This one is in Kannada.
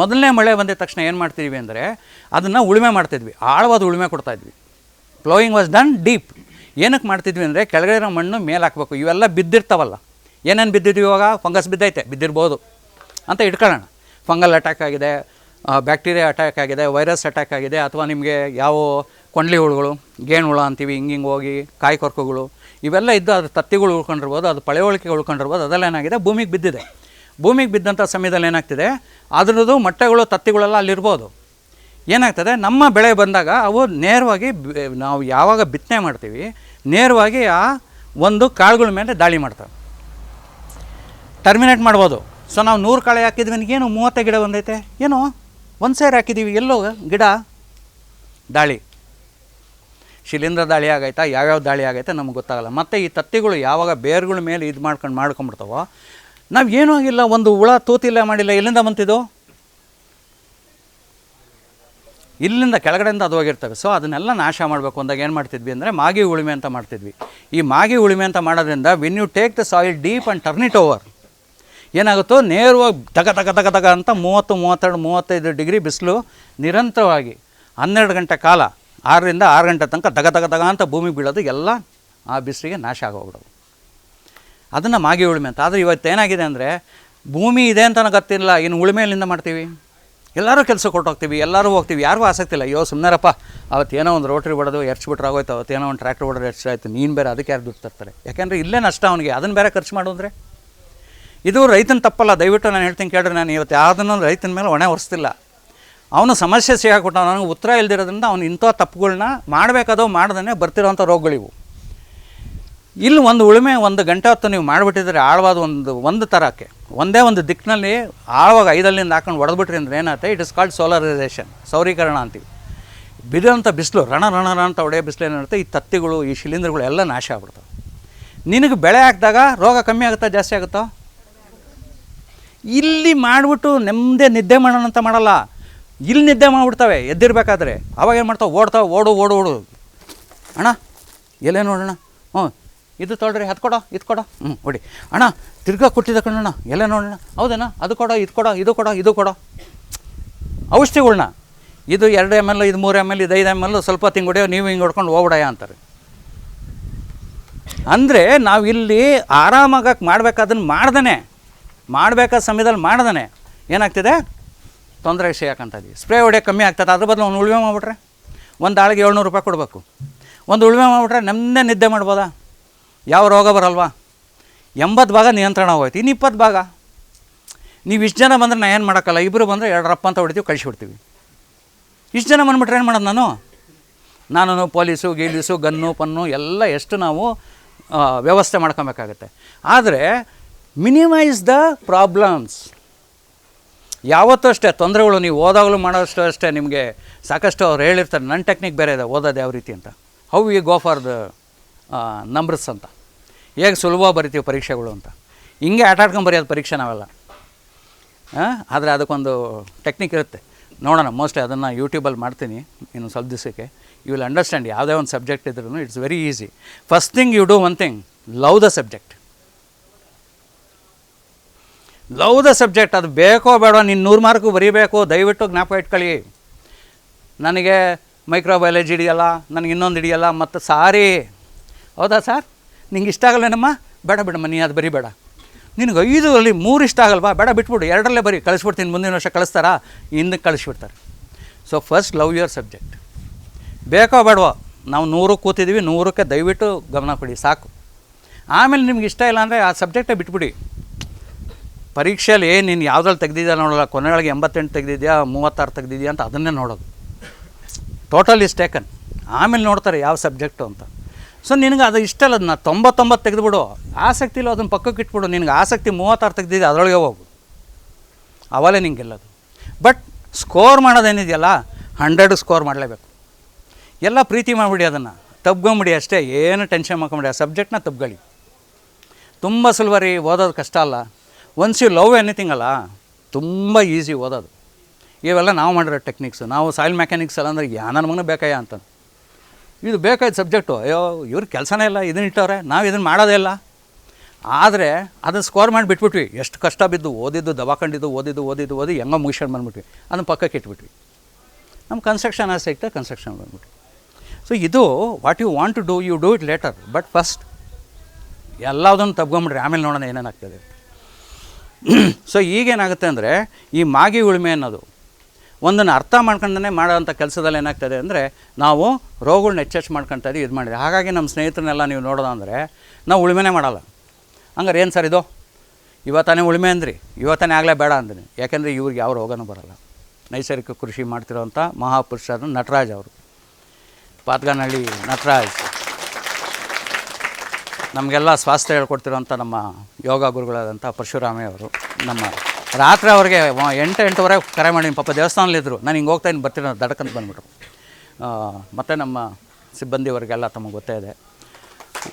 ಮೊದಲನೇ ಮಳೆ ಬಂದಿದ ತಕ್ಷಣ ಏನು ಮಾಡ್ತಿದ್ವಿ ಅಂದರೆ ಅದನ್ನು ಉಳುಮೆ ಮಾಡ್ತಿದ್ವಿ. ಆಳವಾದ ಉಳುಮೆ ಕೊಡ್ತಾಯಿದ್ವಿ ಪ್ಲೋಯಿಂಗ್ ವಾಸ್ ಡನ್ ಡೀಪ್ ಏನಕ್ಕೆ ಮಾಡ್ತಿದ್ವಿ ಅಂದರೆ ಕೆಳಗಡೆ ಇರೋ ಮಣ್ಣು ಮೇಲೆ ಹಾಕ್ಬೇಕು. ಇವೆಲ್ಲ ಬಿದ್ದಿರ್ತಾವಲ್ಲ. ಏನೇನು ಬಿದ್ದಿದ್ವಿ ಇವಾಗ? ಫಂಗಸ್ ಬಿದ್ದೈತೆ. ಬಿದ್ದಿರ್ಬೋದು. ಅಂತ ಇಟ್ಕೊಳ್ಳೋಣ. ಫಂಗಲ್ ಅಟ್ಯಾಕ್ ಆಗಿದೆ ಬ್ಯಾಕ್ಟೀರಿಯಾ ಅಟ್ಯಾಕ್ ಆಗಿದೆ ವೈರಸ್ ಅಟ್ಯಾಕ್ ಆಗಿದೆ, ಅಥವಾ ನಿಮಗೆ ಯಾವ ಕೊಂಡ್ಲಿ ಹುಳುಗಳು, ಗೇಣು ಹುಳು ಅಂತೀವಿ, ಹಿಂಗೆ ಹಿಂಗೆ ಹೋಗಿ, ಕಾಯಿ ಕೊರ್ಕುಗಳು, ಇವೆಲ್ಲ ಇದ್ದು ಅದು ತತ್ತಿಗಳು ಉಳ್ಕೊಂಡಿರ್ಬೋದು, ಅದು ಪಳೆವಳಿಕೆ ಉಳ್ಕೊಂಡಿರ್ಬೋದು, ಅದೆಲ್ಲ ಏನಾಗಿದೆ? ಭೂಮಿಗೆ ಬಿದ್ದಿದೆ. ಭೂಮಿಗೆ ಬಿದ್ದಂಥ ಸಮಯದಲ್ಲಿ ಏನಾಗ್ತಿದೆ? ಅದರದ್ದು ಮೊಟ್ಟೆಗಳು ತತ್ತಿಗಳೆಲ್ಲ ಅಲ್ಲಿರ್ಬೋದು. ಏನಾಗ್ತದೆ? ನಮ್ಮ ಬೆಳೆ ಬಂದಾಗ ಅವು ನೇರವಾಗಿ ನಾವು ಯಾವಾಗ ಬಿತ್ತನೆ ಮಾಡ್ತೀವಿ, ನೇರವಾಗಿ ಆ ಒಂದು ಕಾಳುಗಳ ಮೇಲೆ ದಾಳಿ ಮಾಡ್ತವೆ. ಟರ್ಮಿನೇಟ್ ಮಾಡ್ಬೋದು. ಸೊ ನಾವು ನೂರು ಕಾಳೆ ಹಾಕಿದ್ವಿ ಏನು ಮೂವತ್ತೇ ಗಿಡ ಬಂದೈತೆ? ಏನು, ಒಂದು ಸೇರು ಹಾಕಿದ್ದೀವಿ ಎಲ್ಲೋ ಗಿಡ ದಾಳಿ. ಶಿಲೀಂಧ್ರ ದಾಳಿ ಆಗೈತಾ? ಯಾವ್ಯಾವ ದಾಳಿ ಆಗೈತೆ ನಮ್ಗೆ ಗೊತ್ತಾಗಲ್ಲ. ಮತ್ತು ಈ ತತ್ತಿಗಳು ಯಾವಾಗ ಬೇರುಗಳ ಮೇಲೆ ಇದು ಮಾಡ್ಕೊಂಡು ಮಾಡ್ಕೊಂಬಿಡ್ತಾವೋ ನಾವು ಏನೂ ಆಗಿಲ್ಲ, ಒಂದು ಹುಳ ತೂತಿಲ್ಲ ಮಾಡಿಲ್ಲ, ಎಲ್ಲಿಂದ ಬಂತಿದ್ದು ಇಲ್ಲಿಂದ ಕೆಳಗಡೆಯಿಂದ ಅದು ಹೋಗಿರ್ತವೆ. ಸೊ ಅದನ್ನೆಲ್ಲ ನಾಶ ಮಾಡಬೇಕು. ಅಂದಾಗ ಏನು ಮಾಡ್ತಿದ್ವಿ ಅಂದರೆ, ಮಾಗಿ ಉಳುಮೆ ಅಂತ ಮಾಡ್ತಿದ್ವಿ. ಈ ಮಾಗಿ ಉಳುಮೆ ಅಂತ ಮಾಡೋದ್ರಿಂದ when you take the soil deep and turn it over ಏನಾಗುತ್ತೋ? ನೇರವಾಗಿ ತಗ ತಗ ತಗ ತಗ ಅಂತ ಮೂವತ್ತು, ಮೂವತ್ತೆರಡು, ಮೂವತ್ತೈದು ಡಿಗ್ರಿ ಬಿಸಿಲು ನಿರಂತರವಾಗಿ ಹನ್ನೆರಡು ಗಂಟೆ ಕಾಲ, ಆರರಿಂದ ಆರು ಗಂಟೆ ತನಕ ದಗ ತಗ ತಗ ಅಂತ ಭೂಮಿಗೆ ಬೀಳೋದು, ಎಲ್ಲ ಆ ಬಿಸಿಲಿಗೆ ನಾಶ ಆಗೋಗ್ಬಿಡೋದು. ಅದನ್ನು ಮಾಗಿ ಉಳುಮೆ ಅಂತ. ಆದರೆ ಇವತ್ತು ಏನಾಗಿದೆ ಅಂದರೆ, ಭೂಮಿ ಇದೆ ಅಂತ ನನಗೆ ಗೊತ್ತಿಲ್ಲ ಇನ್ನು ಉಳುಮೆಯಲ್ಲಿಂದ ಮಾಡ್ತೀವಿ? ಎಲ್ಲರೂ ಕೆಲಸ ಕೊಟ್ಟೋಗ್ತೀವಿ ಎಲ್ಲರೂ ಹೋಗ್ತೀವಿ, ಯಾರಿಗೂ ಆಸಕ್ತಿ ಇಲ್ಲ. ಅಯ್ಯೋ ಸುಮ್ಮನೆರಪ್ಪ ಅವತ್ತೇನೋ ಒಂದು ರೋಟ್ರಿ ಹೊಡೆದು ಎರ್ಚ್ಬಿಟ್ರೆ ಆಗೋಯ್ತು ಅವತ್ತೇನೋ ಒಂದು ಟ್ರ್ಯಾಕ್ಟರ್ ಹೊಡೆದ್ರೆ ಎರ್ಚಾಯ್ತು ನೀನು ಬೇರೆ ಅದಕ್ಕೆ ಯಾರು ದುಡ್ಡು ತರ್ತಾರೆ? ಯಾಕೆಂದರೆ ಇಲ್ಲೇ ನಷ್ಟ ಅವನಿಗೆ ಅದನ್ನು ಬೇರೆ ಖರ್ಚು ಮಾಡು ಅಂದರೆ? ಇದು ರೈತನ ತಪ್ಪಲ್ಲ, ದಯವಿಟ್ಟು ನಾನು ಹೇಳ್ತೀನಿ ಕೇಳ್ರಿ ನಾನು ಇವತ್ತು ಯಾವುದನ್ನು ರೈತನ ಮೇಲೆ ಹೊಣೆ ಹೊರಿಸ್ತಿಲ್ಲ ಅವನು ಸಮಸ್ಯೆ ಸಿಗಾಕ್ಬಿಟ್ಟ ನನಗೆ ಉತ್ತರ ಇಲ್ದಿರೋದ್ರಿಂದ ಅವನು ಇಂಥ ತಪ್ಪುಗಳನ್ನ ಮಾಡಬೇಕಾದೋ ಮಾಡ್ದೇ ಬರ್ತಿರೋಂಥ ರೋಗಗಳಿವು. ಇಲ್ಲಿ ಒಂದು ಉಳುಮೆ, ಒಂದು ಗಂಟೆ ಹೊತ್ತು ನೀವು ಮಾಡಿಬಿಟ್ಟಿದ್ರೆ ಆಳವಾದ ಒಂದು ಒಂದು ಥರಕ್ಕೆ ಒಂದೇ ಒಂದು ದಿಕ್ಕಿನಲ್ಲಿ ಆಳವಾಗ ಐದಲ್ಲಿಂದ ಹಾಕೊಂಡು ಹೊಡೆದ್ಬಿಟ್ರಿ ಅಂದ್ರೆ ಏನಾಗುತ್ತೆ? ಇಟ್ ಇಸ್ ಕಾಲ್ಡ್ ಸೋಲರೈಸೇಷನ್ ಸೌರೀಕರಣ ಅಂತೀವಿ. ಬಿದ್ದಂಥ ಬಿಸಿಲು, ರಣ ರಣ ರಣ ಅಂತ ಒಡೆಯ ಬಿಸಿಲು ಏನಿರುತ್ತೆ, ಈ ತತ್ತಿಗಳು, ಈ ಶಿಲೀಂಧ್ರಗಳು ಎಲ್ಲ ನಾಶ ಆಗ್ಬಿಡ್ತಾವೆ. ನಿನಗೆ ಬೆಳೆ ಹಾಕಿದಾಗ ರೋಗ ಕಮ್ಮಿ ಆಗುತ್ತಾ, ಜಾಸ್ತಿ ಆಗುತ್ತೋ? ಇಲ್ಲಿ ಮಾಡಿಬಿಟ್ಟು ನೆಮ್ಮದೇ ನಿದ್ದೆ ಮಾಡೋಣ ಅಂತ ಮಾಡಲ್ಲ. ಇಲ್ಲಿ ನಿದ್ದೆ ಮಾಡಿಬಿಡ್ತವೆ, ಎದ್ದಿರಬೇಕಾದ್ರೆ. ಅವಾಗ ಏನು ಮಾಡ್ತಾವೆ? ಓಡ್ತಾವೆ, ಓಡು ಓಡು ಓಡು. ಅಣ್ಣ ಎಲ್ಲೇ ನೋಡೋಣ ಹ್ಞೂ ಇದು ತೊಳ್ರಿ ಅದು ಕೊಡೋ, ಇದು ಕೊಡೋ. ಹ್ಞೂ ಹೊಡಿ. ಅಣ್ಣ, ತಿರ್ಗಾ ಕೊಟ್ಟಿದ್ದ ಕಣ್ಣಣ್ಣ ಎಲ್ಲ ನೋಡೋಣ ಹೌದಣ್ಣ ಅದು ಕೊಡೋ, ಇದು ಕೊಡೋ ಇದು ಕೊಡೋ ಇದು ಕೊಡೋ. ಔಷಧಿಗಳ್ನ. ಇದು ಎರಡು ಎಂ ಎಲ್ ಇದು ಮೂರು ಎಂ ಎಲ್ ಇದು ಐದು ಎಂ ಎಲ್ ಸ್ವಲ್ಪ ತಿಂಗ್ ಹೊಡೆಯೋ, ನೀವು ಹಿಂಗೆ ಹೊಡ್ಕೊಂಡು ಹೋಗ್ಬಿಡಯ ಅಂತಾರೆ. ಅಂದರೆ ನಾವು ಇಲ್ಲಿ ಆರಾಮಾಗಕ್ಕೆ ಮಾಡಬೇಕಾದನ್ನು ಮಾಡ್ದೇ ಮಾಡಬೇಕಾದ ಸಮಯದಲ್ಲಿ ಮಾಡ್ದೇ ಏನಾಗ್ತಿದೆ? ತೊಂದರೆ ಸಿಗಾಕಂತದ್ವಿ ಸ್ಪ್ರೇ ಹೊಡೆಯೋಕೆ ಕಮ್ಮಿ ಆಗ್ತದೆ. ಅದ್ರ ಬದಲು ಒಂದು ಉಳುವೆ ಮಾಡಿಬಿಟ್ರೆ. ಒಂದು ಆಳಿಗೆ ಏಳ್ನೂರು ರೂಪಾಯಿ ಕೊಡಬೇಕು. ಒಂದು ಉಳುಮೆ ಮಾಡಿಬಿಟ್ರೆ ನೆಮ್ಮದಿ ನಿದ್ದೆ ಮಾಡ್ಬೋದಾ? ಯಾವ ರೋಗ ಬರಲ್ವಾ? ಎಂಬತ್ತು ಭಾಗ ನಿಯಂತ್ರಣ ಹೋಯ್ತು ಇನ್ನು ಇಪ್ಪತ್ತು ಭಾಗ. ನೀವು ಇಷ್ಟು ಜನ ಬಂದರೆ ನಾ ಏನು ಮಾಡೋಕ್ಕಲ್ಲ ಇಬ್ಬರು ಬಂದರೆ ಎರಡರಪ್ಪ ಅಂತ ಹೊಡಿತೀವಿ, ಕಳಿಸಿಬಿಡ್ತೀವಿ. ಇಷ್ಟು ಜನ ಬಂದ್ಬಿಟ್ರೆ ಏನು ಮಾಡೋದು ನಾನು? ನಾನು ಪೊಲೀಸು, ಗೀಲೀಸು, ಗನ್ನು, ಪನ್ನು ಎಲ್ಲ ಎಷ್ಟು ನಾವು ವ್ಯವಸ್ಥೆ ಮಾಡ್ಕೊಬೇಕಾಗತ್ತೆ. ಆದರೆ, ಮಿನಿಮೈಸ್ ದ ಪ್ರಾಬ್ಲಮ್ಸ್. ಯಾವತ್ತೂ ಅಷ್ಟೇ, ತೊಂದರೆಗಳು ನೀವು ಓದಾಗಲೂ ಮಾಡೋಷ್ಟು ಅಷ್ಟೇ ನಿಮಗೆ ಸಾಕಷ್ಟು ಅವ್ರು ಹೇಳಿರ್ತಾರೆ ನನ್ನ ಟೆಕ್ನಿಕ್ ಬೇರೆ ಇದೆ, ಓದೋದು ಯಾವ ರೀತಿ ಅಂತ. How we go for the numbers ಅಂತ. ಹೇಗೆ ಸುಲಭ ಬರಿತೀವಿ ಪರೀಕ್ಷೆಗಳು ಅಂತ. ಹಿಂಗೆ ಆಟಾಡ್ಕೊಂಡು ಬರೆಯೋದು ಪರೀಕ್ಷೆ ನಾವೆಲ್ಲ. ಆದರೆ ಅದಕ್ಕೊಂದು ಟೆಕ್ನಿಕ್ ಇರುತ್ತೆ. ನೋಡೋಣ ಮೋಸ್ಟ್ಲಿ ಅದನ್ನು ಯೂಟ್ಯೂಬಲ್ಲಿ ಮಾಡ್ತೀನಿ, ಇನ್ನು ಸ್ವಲ್ಪ ದಿವಸಕ್ಕೆ. ಯು ವಿಲ್ ಅಂಡರ್ಸ್ಟ್ಯಾಂಡ್ ಯಾವುದೇ ಒಂದು ಸಬ್ಜೆಕ್ಟ್ ಇದ್ರೂ it's very easy first thing you do one thing love the subject love the subject ಅದು ಬೇಕೋ ಬೇಡ, ನೀನು ನೂರು ಮಾರ್ಕು ಬರೀಬೇಕು, ದಯವಿಟ್ಟು ಜ್ಞಾಪಕ ಇಟ್ಕೊಳ್ಳಿ. ನನಗೆ ಮೈಕ್ರೋಬಯಾಲಜಿ ಹಿಡಿಯಲ್ಲ, ನನಗೆ ಇನ್ನೊಂದು ಹಿಡಿಯಲ್ಲ, ಮತ್ತು ಸಾರಿ. ಹೌದಾ ಸರ್? ನಿಂಗೆ ಇಷ್ಟ ಆಗಲ್ವೇನಮ್ಮ? ಬೇಡ, ಬಿಡಮ್ಮ ನೀ ಅದು ಬರಿಬೇಡ. ನಿನಗೆ ಐದು ಅಲ್ಲಿ ಮೂರು ಇಷ್ಟ ಆಗಲ್ವಾ? ಬೇಡ, ಬಿಟ್ಬಿಡು. ಎರಡರಲ್ಲೇ ಬರೀ ಕಳಿಸ್ಬಿಡ್ತೀನಿ. ಮುಂದಿನ ವರ್ಷ ಕಳಿಸ್ತಾರಾ? ಹಿಂದಕ್ಕೆ ಕಳಿಸ್ಬಿಡ್ತಾರೆ. So first love your subject ಬೇಕೋ ಬೇಡವೋ, ನಾವು ನೂರಕ್ಕೆ ಕೂತಿದ್ದೀವಿ. ನೂರಕ್ಕೆ ದಯವಿಟ್ಟು ಗಮನ ಕೊಡಿ. ಸಾಕು. ಆಮೇಲೆ ನಿಮ್ಗೆ ಇಷ್ಟ ಇಲ್ಲ ಅಂದರೆ ಆ ಸಬ್ಜೆಕ್ಟೇ ಬಿಟ್ಬಿಡಿ. ಪರೀಕ್ಷೆಯಲ್ಲಿ ನೀನು ಯಾವುದ್ರಲ್ಲಿ ತೆಗ್ದಿದ್ಯಾ ನೋಡೋಲ್ಲ. ಕೊನೆಯೊಳಗೆ ಎಂಬತ್ತೆಂಟು ತೆಗ್ದಿದ್ಯಾ, ಮೂವತ್ತಾರು ತೆಗ್ದಿದ್ಯಾ ಅಂತ ಅದನ್ನೇ ನೋಡೋದು. ಟೋಟಲ್ ಇಸ್ ಟೇಕನ್ ಆಮೇಲೆ ನೋಡ್ತಾರೆ ಯಾವ ಸಬ್ಜೆಕ್ಟು ಅಂತ. ಸೊ ನಿನಗೆ ಅದು ಇಷ್ಟ ಅಲ್ಲ, ಅದನ್ನ ತೊಂಬತ್ತೊಂಬತ್ತು ತೆಗೆದುಬಿಡು. ಆಸಕ್ತಿ ಇಲ್ಲ ಅದನ್ನು ಪಕ್ಕಕ್ಕೆ ಇಟ್ಬಿಡು. ನಿನಗೆ ಆಸಕ್ತಿ ಮೂವತ್ತಾರು ತೆಗೆದಿದೆ, ಅದರೊಳಗೆ ಹೋಗು. ಅವಲೇ ನಿಂಗೆ ಗೆಲ್ಲೋದು ಬಟ್ ಸ್ಕೋರ್ ಮಾಡೋದೇನಿದೆಯಲ್ಲ ಹಂಡ್ರೆಡ್ ಸ್ಕೋರ್ ಮಾಡಲೇಬೇಕು. ಎಲ್ಲ ಪ್ರೀತಿ ಮಾಡಿಬಿಡಿ ಅದನ್ನು. ತಬ್ಕೊಂಬಿಡಿ ಅಷ್ಟೇ, ಏನು ಟೆನ್ಷನ್ ಮಾಡ್ಕೊಂಬಿಡಿ. ಆ ಸಬ್ಜೆಕ್ಟ್ನ ತಬ್ಗಳಿ ತುಂಬ ಸುಲಭ ಓದೋದು ಕಷ್ಟ ಅಲ್ಲ. ಒನ್ಸ್ ಯು ಲವ್ ಎನಿಥಿಂಗ್ ಅಲ್ಲ, ತುಂಬ ಈಸಿ ಓದೋದು. ಇವೆಲ್ಲ ನಾವು ಮಾಡಿರೋ ಟೆಕ್ನಿಕ್ಸು ನಾವು ಸಾಯಿಲ್ ಮೆಕ್ಯಾನಿಕ್ಸ್ ಅಲ್ಲ ಅಂದರೆ ಯಾನ ನನ್ನ ಮಗನ ಬೇಕಯ್ಯ ಅಂತ ಇದು ಬೇಕಾದ ಸಬ್ಜೆಕ್ಟು. ಅಯ್ಯೋ, ಇವ್ರ ಕೆಲಸನೇ ಇಲ್ಲ ಇದನ್ನ ಇಟ್ಟವ್ರೆ, ನಾವು ಇದನ್ನು ಮಾಡೋದೇ ಇಲ್ಲ. ಆದರೆ ಅದನ್ನು ಸ್ಕೋರ್ ಮಾಡಿ ಬಿಟ್ಬಿಟ್ವಿ. ಎಷ್ಟು ಕಷ್ಟ ಬಿದ್ದು, ಓದಿದ್ದು, ದವಾಖಂಡಿದ್ದು, ಓದಿದ್ದು ಓದಿದ್ದು, ಓದಿ ಹೆಂಗೋ ಮುಗಿಸ್ಕೊಂಡು ಬಂದ್ಬಿಟ್ವಿ. ಅದನ್ನು ಪಕ್ಕಕ್ಕೆ ಇಟ್ಬಿಟ್ವಿ. ನಮ್ಮ ಕನ್ಸ್ಟ್ರಕ್ಷನ್ ಆಸೆ ಇಟ್ಟು ಕನ್ಸ್ಟ್ರಕ್ಷನ್ ಬಂದ್ಬಿಟ್ವಿ. ಸೊ ಇದು what you want to do you do it later but first ಎಲ್ಲದನ್ನು ತಗೊಂಬಿಡ್ರಿ ಆಮೇಲೆ ನೋಡೋಣ ಏನೇನಾಗ್ತದೆ ಸೊ ಈಗೇನಾಗುತ್ತೆ ಅಂದರೆ, ಈ ಮಾಗಿ ಉಳುಮೆ ಅನ್ನೋದು ಒಂದನ್ನು ಅರ್ಥ ಮಾಡ್ಕೊಂಡೇ ಮಾಡೋವಂಥ ಕೆಲಸದಲ್ಲಿ ಏನಾಗ್ತದೆ ಅಂದರೆ ನಾವು ರೋಗಗಳನ್ನ ಎಚ್ಚೆಚ್ಚು ಮಾಡ್ಕೊತಾ ಇದು ಮಾಡಿದೆ. ಹಾಗಾಗಿ ನಮ್ಮ ಸ್ನೇಹಿತರನ್ನೆಲ್ಲ ನೀವು ನೋಡೋದಂದರೆ ನಾವು ಉಳುಮೆನೇ ಮಾಡಲ್ಲ. ಹಂಗಾರೆ ಏನು ಸರ್ ಇದು? ಇವತ್ತಾನೇ ಉಳುಮೆ ಅಂದ್ರಿ. ಇವತ್ತಾನೇ ಆಗಲೇ ಬೇಡ ಅಂದ್ರಿ. ಯಾಕೆಂದರೆ ಇವ್ರಿಗೆ ಯಾವ ರೋಗನೂ ಬರಲ್ಲ. ನೈಸರ್ಗಿಕ ಕೃಷಿ ಮಾಡ್ತಿರೋವಂಥ ಮಹಾಪುರುಷರು ನಟರಾಜ್ ಅವರು. ಪಾತ್ಗಾನಹಳ್ಳಿ ನಟರಾಜ್. ನಮಗೆಲ್ಲ ಸ್ವಾಸ್ಥ್ಯ ಹೇಳ್ಕೊಡ್ತಿರೋಂಥ ನಮ್ಮ ಯೋಗ ಗುರುಗಳಾದಂಥ ಪರಶುರಾಮಯ್ಯ ನಮ್ಮ ರಾತ್ರಿ ಅವ್ರಿಗೆ ಎಂಟು ಎಂಟುವರೆಗೆ ಕರೆ ಮಾಡಿ, ಪಾಪ ದೇವಸ್ಥಾನದಲ್ಲಿದ್ದರು ನಾನು ಹಿಂಗೆ ಹೋಗ್ತಾ ಇದ್ದೀನಿ, ಬರ್ತೀನಿ ದಡಕಂತ ಬಂದ್ಬಿಟ್ರು. ಮತ್ತು ನಮ್ಮ ಸಿಬ್ಬಂದಿಯವರಿಗೆಲ್ಲ ತಮಗೆ ಗೊತ್ತೇ ಇದೆ.